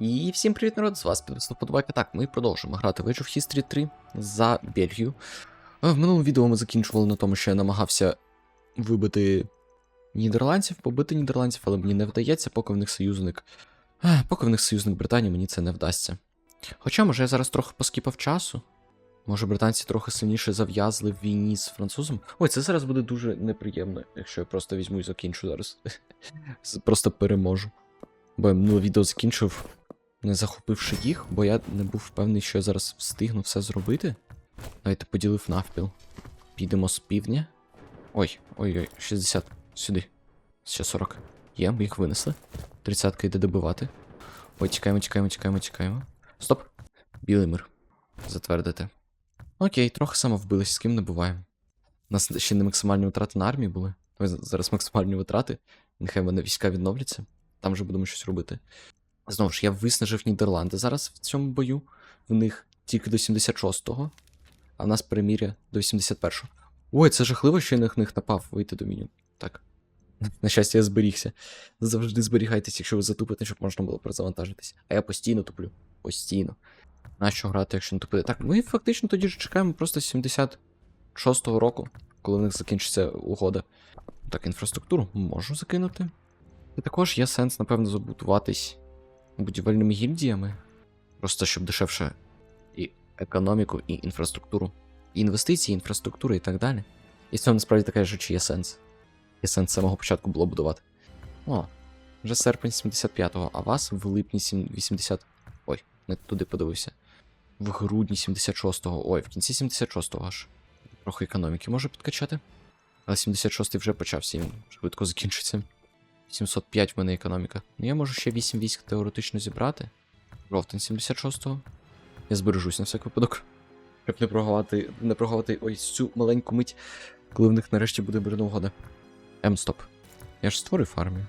І всім привіт, народ! З вас підписав подобайка. Так, ми продовжуємо грати в Age of History 3 за Бельгію. В минулому відео ми закінчували на тому, що я намагався вибити нідерландців, побити нідерландців, але мені не вдається, поки в них союзник. Поки в них союзник Британії, мені це не вдасться. Хоча, може, я зараз трохи поскіпав часу. Може, британці трохи сильніше зав'язли в війні з французом. Ой, це зараз буде дуже неприємно, якщо я просто візьму і закінчу зараз. Просто переможу. Бо я минуле відео закінчив, не захопивши їх, бо я не був впевнений, що я зараз встигну все зробити. Давайте поділив навпіл. Підемо з півдня. Ой, ой-ой, 60. Сюди. Ще 40. Є, ми їх винесли. 30 йде добивати. Ой, чекаємо, чекаємо, чекаємо, чекаємо. Стоп. Білий мир. Затвердити. Окей, трохи самовбились, з ким не буває. У нас ще не максимальні витрати на армії були. Ой, зараз максимальні витрати. Нехай в мене війська відновляться. Там вже будемо щось робити. Знову ж, я виснажив Нідерланди зараз в цьому бою. В них тільки до 76-го, а в нас переміря до 81-го. Ой, це жахливо, що я на них напав вийти до меню. Так. На щастя, я зберігся. Завжди зберігайтесь, якщо ви затупите, щоб можна було перезавантажитись. А я постійно туплю. Постійно. Нащо грати, якщо не тупити? Так, ми фактично тоді ж чекаємо просто 76-го року, коли в них закінчиться угода. Так, інфраструктуру можу закинути. І також є сенс, напевно, забудуватись будівельними гільдіями. Просто щоб дешевше і економіку, і інфраструктуру, і інвестиції, і інфраструктуру і так далі. І в цьому насправді така річ є сенс. Є сенс самого початку було будувати. О, вже серпень 75-го, а вас в липні 80. Ой, не туди подивився. В грудні 76-го. Ой, в кінці 76-го аж. Трохи економіки може підкачати. Але 76-й вже почався, він швидко закінчиться. 705 в мене економіка. Ну я можу ще 8 військ теоретично зібрати. Жовтень 76-го. Я збережусь на всяк випадок. Щоб не прогавати, не прогавати ось цю маленьку мить, коли в них нарешті буде мирна угода. М-стоп. Я ж створив армію.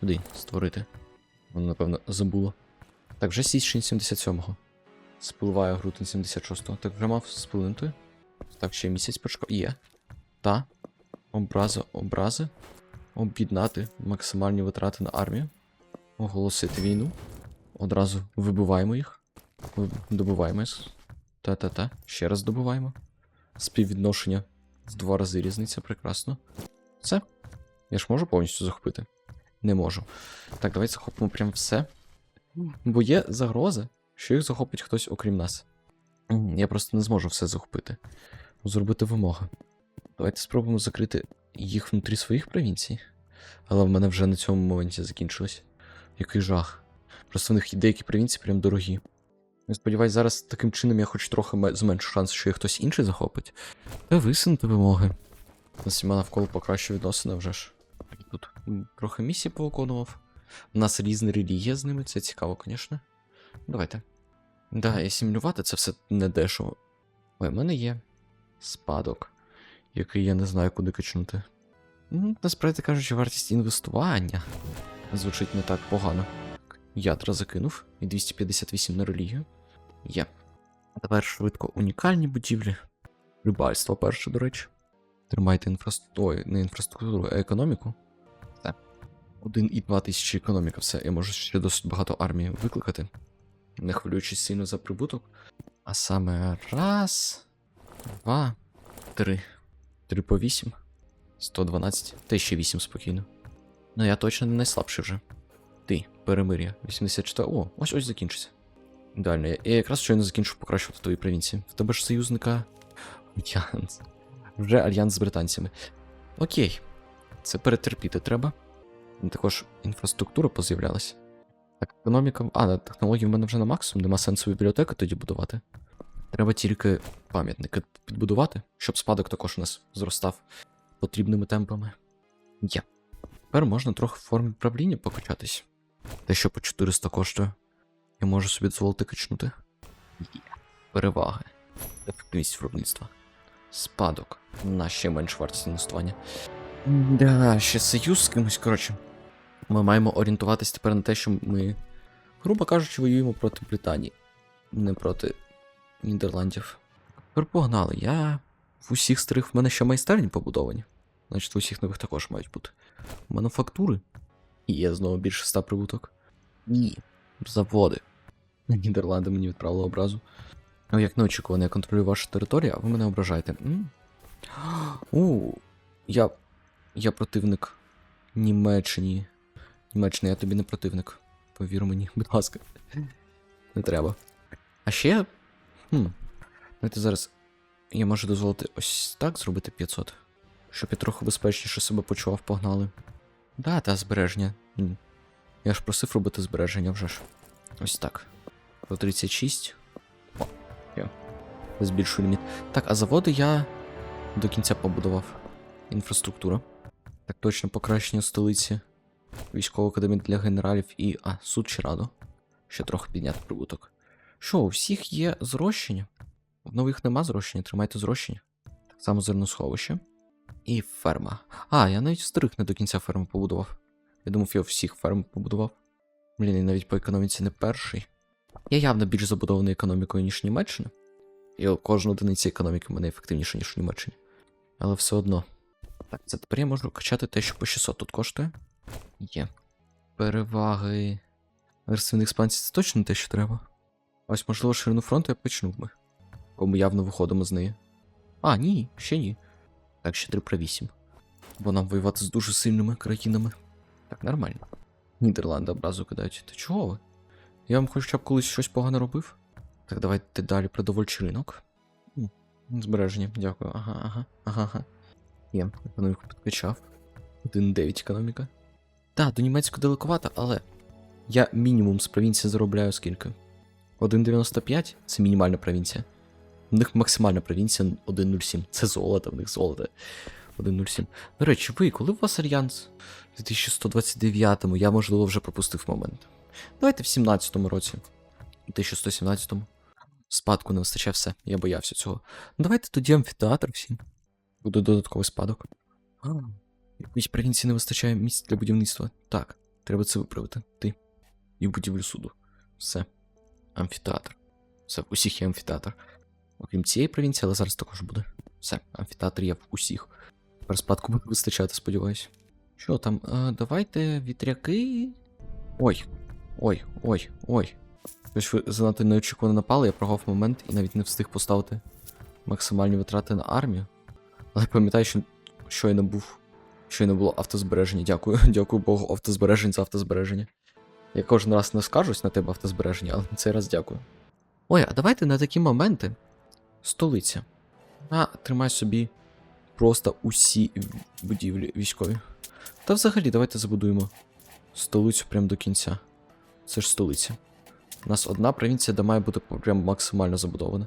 Куди створити? Воно, напевно, забуло. Так, вже січень 77-го. Спливає грудень 76-го. Так, вже мав сплинути. Так, ще місяць почекав. Є. Та. Образи, образи об'єднати максимальні витрати на армію, оголосити війну. Одразу вибиваємо їх. Добиваємо. їх. Та-та-та. Ще раз добиваємо. Співвідношення в два рази різниця, прекрасно. Все. Я ж можу повністю захопити? Не можу. Так, давайте захопимо прям все. Бо є загроза, що їх захопить хтось окрім нас. Я просто не зможу все захопити. Зробити вимоги. Давайте спробуємо закрити їх внутрі своїх провінцій. Але в мене вже на цьому моменті закінчилось. Який жах. Просто в них деякі провінції прям дорогі. Я сподіваюсь, зараз таким чином я хоч трохи зменшу шанс, що їх хтось інший захопить. Та висунути вимоги. На всіма навколо покращу відносини вже ж. Тут трохи місії повиконував. У нас різна релігія з ними, це цікаво, звісно. Давайте. Да, і сімлювати це все не дешево. Ой, в мене є спадок, який я не знаю, куди качнути. Ну, насправді кажучи, вартість інвестування звучить не так погано. Ядра закинув і 258 на релігію. Є. Тепер швидко унікальні будівлі. Рибальство перше, до речі. Тримайте інфраструктуру. Не інфраструктуру, а економіку. Все. 1,2 тисячі економіка, все. Я можу ще досить багато армії викликати. Не хвилюючись сильно за прибуток. А саме раз, два, три. Три по вісім. 112, та ще 8 спокійно. Ну я точно не найслабший вже. Ти, перемир'я, 84. О, ось ось закінчиться. Ідеально, я, я якраз щойно закінчу покращувати твої провінції. В тебе ж союзника. Альянс. Вже альянс з британцями. Окей. Це перетерпіти треба. Також інфраструктура поз'являлася. Так, економіка. А, технології в мене вже на максимум, нема сенсу бібліотеки тоді будувати. Треба тільки пам'ятники підбудувати, щоб спадок також у нас зростав потрібними темпами. Є. Тепер можна трохи в формі правління покачатись. Те, що по 400 коштує. Я можу собі дозволити качнути. Є. Переваги. Ефективність виробництва. Спадок. На ще менш вартість інвестування. Да, ще союз з кимось, коротше. Ми маємо орієнтуватись тепер на те, що ми, грубо кажучи, воюємо проти Британії, не проти Нідерландів. Тепер погнали. Я в усіх старих в мене ще майстерні побудовані. Значить, в усіх нових також мають бути. Мануфактури. І є знову більше ста прибуток. І Заводи. Нідерланди мені відправили образу. Ну, як неочікувано, я контролюю вашу територію, а ви мене ображаєте. У, я. Я противник Німеччині. Німеччина, я тобі не противник. Повір мені, будь ласка. Не треба. А ще. Хм. Знаєте, зараз я можу дозволити ось так зробити 500. Щоб я трохи безпечніше себе почував, погнали. Да, та збереження. Я ж просив робити збереження вже ж. Ось так. По 36. О, я. Збільшую ліміт. Так, а заводи я до кінця побудував. Інфраструктура. Так точно покращення столиці. Військова академія для генералів і. А, суд чи раду. Ще трохи підняти прибуток. Що, у всіх є зрощення? В нових нема зрощення, тримайте зрощення. Так само зерносховище. І ферма. А, я навіть в старих не до кінця ферми побудував. Я думав, я всіх ферм побудував. Блін, і навіть по економіці не перший. Я явно більш забудований економікою, ніж Німеччина. І кожна одиниця економіки в мене ефективніша, ніж в Німеччині. Але все одно. Так, це тепер я можу качати те, що по 600 тут коштує. Є. Переваги. Агресивних експансій це точно те, що треба. Ось, можливо, ширину фронту я почнув би. Бо ми явно виходимо з неї. А, ні, ще ні. Так, ще 3 про 8. Бо нам воювати з дуже сильними країнами. Так, нормально. Нідерланди образу кидають. Та чого ви? Я вам хоча б колись щось погано робив? Так, давайте далі продовольчий ринок. Збереження, дякую. Ага, ага, ага, ага. Є, економіку підкачав. 1,9 економіка. Так, до німецького далековато, але я мінімум з провінції заробляю скільки? 1,95 це мінімальна провінція. У них максимальна провінція 1,07. Це золото, в них золото. 1,07. До речі, ви, коли у вас альянс? У 2129-му, я, можливо, вже пропустив момент. Давайте в 17-му році. У 1117-му. Спадку не вистачає все, я боявся цього. Ну давайте тоді амфітеатр всім. Буде додатковий спадок. А, якоїсь провінції не вистачає місць для будівництва. Так, треба це виправити. Ти. І будівлю суду. Все. Амфітеатр. Все, в усіх є амфітеатр. Окрім цієї провінції, але зараз також буде. Все, амфітеатр є в усіх. Тепер спадку буде вистачати, сподіваюся. Що там? А, давайте вітряки. Ой. Ой, ой, ой. Ось ви занадто неочікувано напали, я прогав момент і навіть не встиг поставити максимальні витрати на армію. Але пам'ятаю, що щойно був. Щойно було автозбереження. Дякую. Дякую Богу, автозбережень за автозбереження. Я кожен раз не скаржусь на тебе автозбереження, але на цей раз дякую. Ой, а давайте на такі моменти. Столиця. А, тримай собі просто усі будівлі військові. Та взагалі, давайте забудуємо столицю прямо до кінця. Це ж столиця. У нас одна провінція, де має бути прям максимально забудована.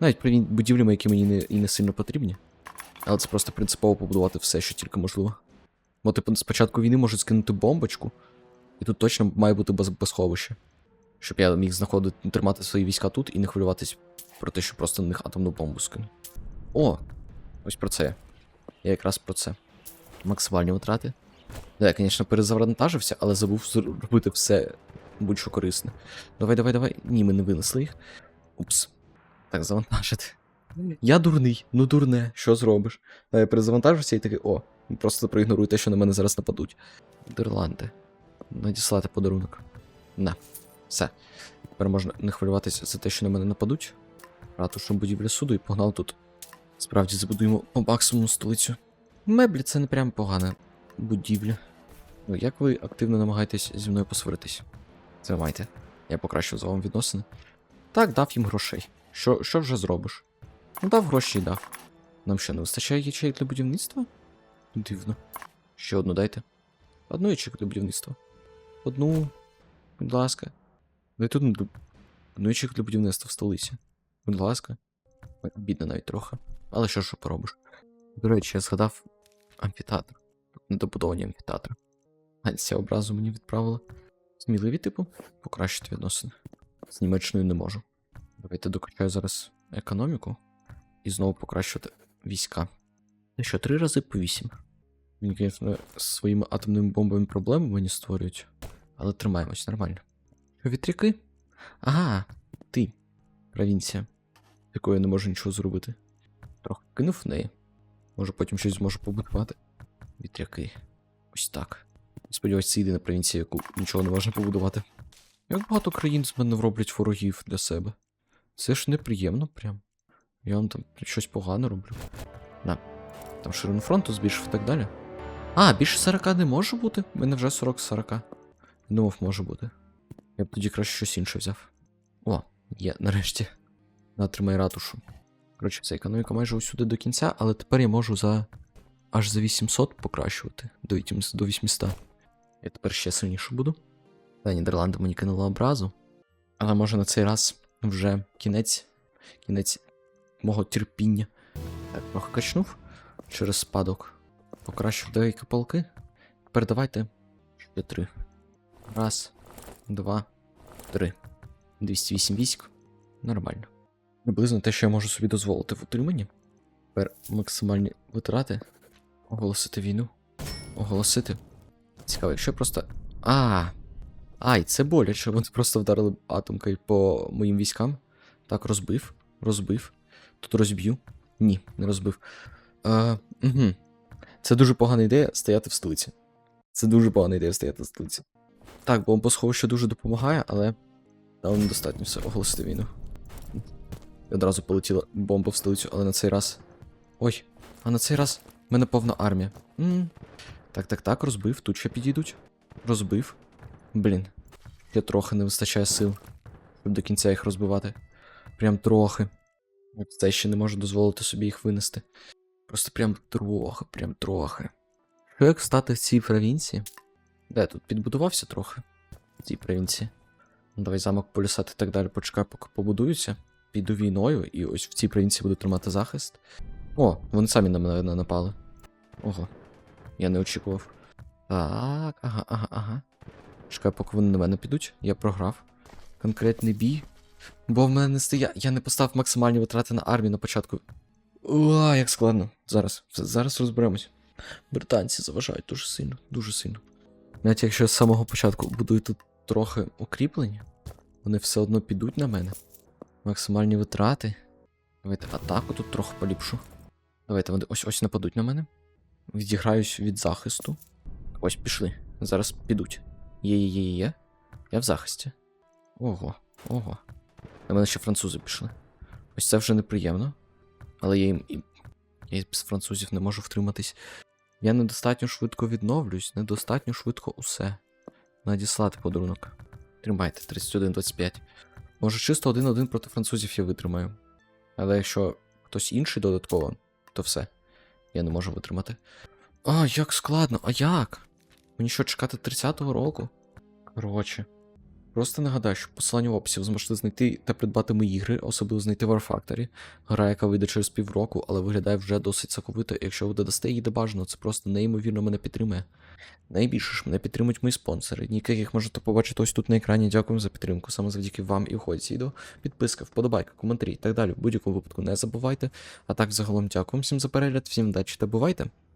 Навіть будівлями, які мені не, і не сильно потрібні. Але це просто принципово побудувати все, що тільки можливо. Бо типу спочатку війни можуть скинути бомбочку, і тут точно має бути без... безсховище. Щоб я міг знаходити, тримати свої війська тут і не хвилюватись про те, що просто на них атомну бомбу скину. О! Ось про це. Я якраз про це. Максимальні витрати. Да, я, звісно, перезавантажився, але забув зробити все будь-що корисне. Давай, давай, давай. Ні, ми не винесли їх. Упс. Так, завантажити. Я дурний, ну дурне, що зробиш? Я перезавантажився і такий, о, просто проігнорую те, що на мене зараз нападуть. Нідерланди. Надіслати подарунок. На, все. Тепер можна не хвилюватися за те, що на мене нападуть. Ратушу будівля суду і погнали тут. Справді забудуємо по максимуму столицю. Меблі це не прям погана будівля. Ну, як ви активно намагаєтесь зі мною посваритись? Тримайте. Я покращив з вами відносини. Так, дав їм грошей. Що що вже зробиш? Ну, дав гроші і дав. Нам що, не вистачає ячеїк для будівництва? Дивно. Ще одну дайте. Одну ячейку для будівництва. Одну. Будь ласка. Дайте одну, для- одну ячейку для будівництва в столиці. Будь ласка. Бідно навіть трохи. Але що ж поробиш? До речі, я згадав амфітеатр. Недобудовані амфітеатри. А ця образу мені відправила. Сміливі, типу, покращити відносини. З Німеччиною не можу. Давайте докачаю зараз економіку і знову покращувати війська. Та що, три рази по вісім. Він, звісно, своїми атомними бомбами проблеми мені створюють, але тримаємось нормально. Вітряки? Ага, ти, провінція, якою я не можу нічого зробити. Трохи кинув в неї. Може потім щось зможу побудувати. Вітряки. Ось так. Сподіваюсь, це єдина провінція, яку нічого не можна побудувати. Як багато країн з мене роблять ворогів для себе. Це ж неприємно прям. Я вам там щось погане роблю. На. Там ширину фронту збільшив і так далі. А, більше 40 не може бути? У мене вже 40 з 40. Думав, може бути. Я б тоді краще щось інше взяв. О, є, нарешті. Натримай ратушу. Коротше, це економіка майже усюди до кінця, але тепер я можу за аж за 800 покращувати до 800. До 800. Я тепер ще сильніше буду. Та Нідерланди мені кинула образу. Але може на цей раз вже кінець. Кінець мого терпіння. Так, трохи качнув через спадок. Покращив деякі полки. Тепер давайте ще три. Раз, два, три. 208 військ. Нормально. Приблизно те, що я можу собі дозволити в утриманні. Тепер максимальні витрати. Оголосити війну. Оголосити. Цікаво, якщо просто. А. Ай, це боляче. Вони просто вдарили атомкою по моїм військам. Так, розбив. Розбив. Тут розб'ю. Ні, не розбив. Е, угу. Це дуже погана ідея стояти в столиці. Це дуже погана ідея стояти в столиці. Так, бомбосховище дуже допомагає, але там недостатньо все оголосити війну. Одразу полетіла бомба в столицю, але на цей раз. Ой, а на цей раз в мене повна армія. м Так, так, так, розбив, тут ще підійдуть. Розбив. Блін. Я трохи не вистачає сил, щоб до кінця їх розбивати. Прям трохи. Це ще не можу дозволити собі їх винести. Просто прям трохи, прям трохи. Що як стати в цій провінції? Де тут підбудувався трохи? В цій провінції. Ну, Давай замок полюсати і так далі. Почекай, поки побудуюся. Піду війною, і ось в цій провінції буду тримати захист. О, вони самі на мене напали. Ого. Я не очікував. Так, ага, ага, ага. Чекай, поки вони на мене підуть, я програв. Конкретний бій. Бо в мене не стоя. Я не поставив максимальні витрати на армію на початку. Уа, як складно. Зараз. Зараз розберемось. Британці заважають дуже сильно, дуже сильно. Навіть якщо я з самого початку будую тут трохи укріплення, вони все одно підуть на мене. Максимальні витрати. Давайте атаку тут трохи поліпшу. Давайте вони ось ось нападуть на мене. Відіграюсь від захисту. Ось пішли. Зараз підуть. Є, є, є, є. Я в захисті. Ого, ого. На мене ще французи пішли. Ось це вже неприємно. Але я. Я без французів не можу втриматись. Я недостатньо швидко відновлюсь, недостатньо швидко усе. Надіслати подарунок. Тримайте, 31-25. Може, чисто один-один проти французів я витримаю. Але якщо хтось інший додатково, то все. Я не можу витримати. А, як складно, а як? Мені що, чекати 30-го року? Коротше. Просто нагадаю, що посилання в описі ви зможете знайти та придбати мої ігри, особливо знайти War Factory. Гра, яка вийде через півроку, але виглядає вже досить соковито. Якщо ви додасте її де бажано, це просто неймовірно мене підтримує. Найбільше ж мене підтримують мої спонсори, ніки яких можете побачити ось тут на екрані. Дякую за підтримку. Саме завдяки вам і входить ці. Підписка, вподобайка, коментарі і так далі. В будь-якому випадку не забувайте. А так, загалом, дякую всім за перегляд, всім удачі та бувайте!